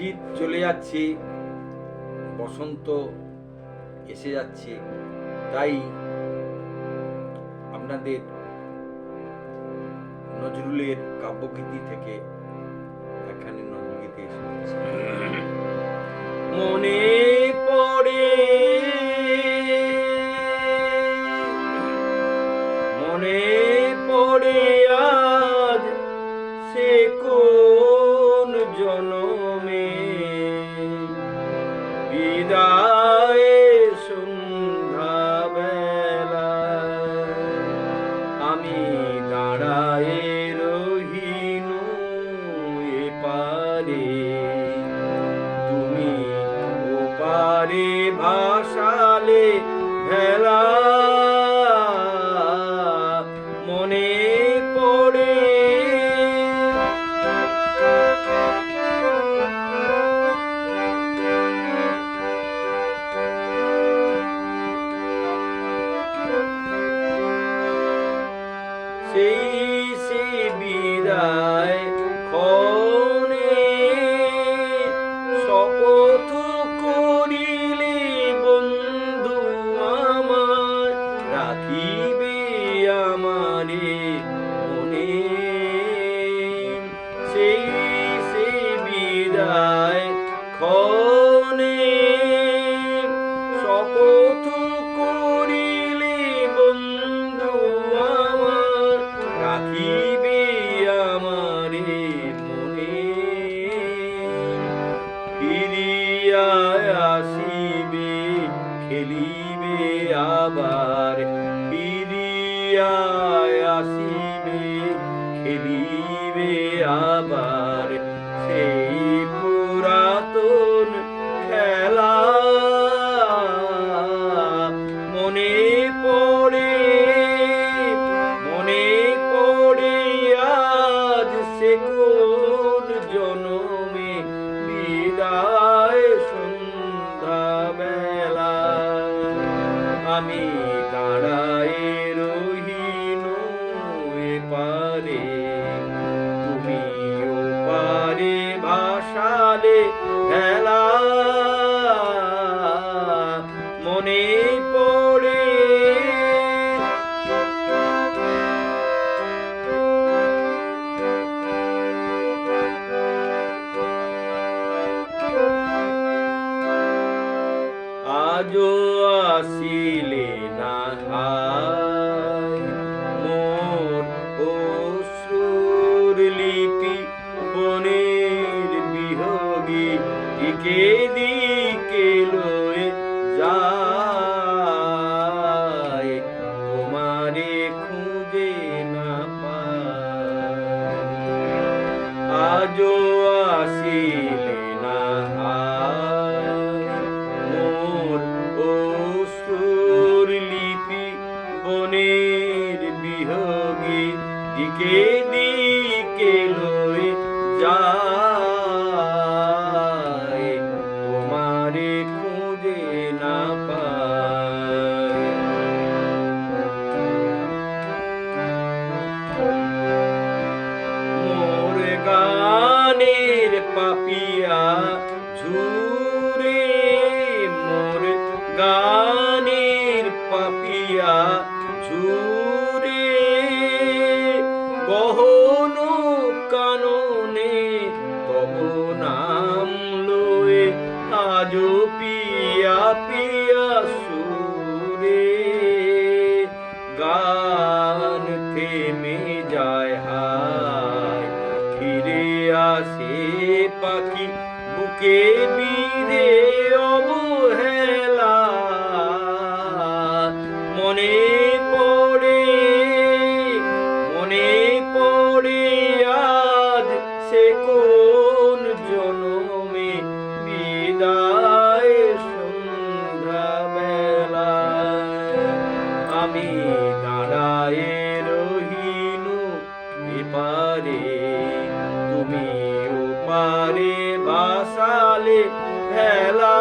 শীত চলে যাচ্ছে বসন্ত এসে যাচ্ছে তাই আপনাদের নজরুলের কাব্যগীতি থেকে এখানে নজরুলগীতি মনে তুমি ওপারে ভাসালে ভেলা মনে রাখিবে আমারে? খেলিবে আবার ফিরিয়া আসিবে খেলিবে আবার। পারে ভাসালে ভেলা। মনে পড়ে আজও আসিলে অশ্রুর লিপি বনের বিহগে দিকে দিকে পাপিয়া ঝুরে গহন কাননে তব নাম লয়ে আজো পিয়া পিয়া সুরে গান থেমে যায় হায়, ফিরে আসে পাখি বুকে বিদে এপারে তুমি ওপারে বাসালে ভেলা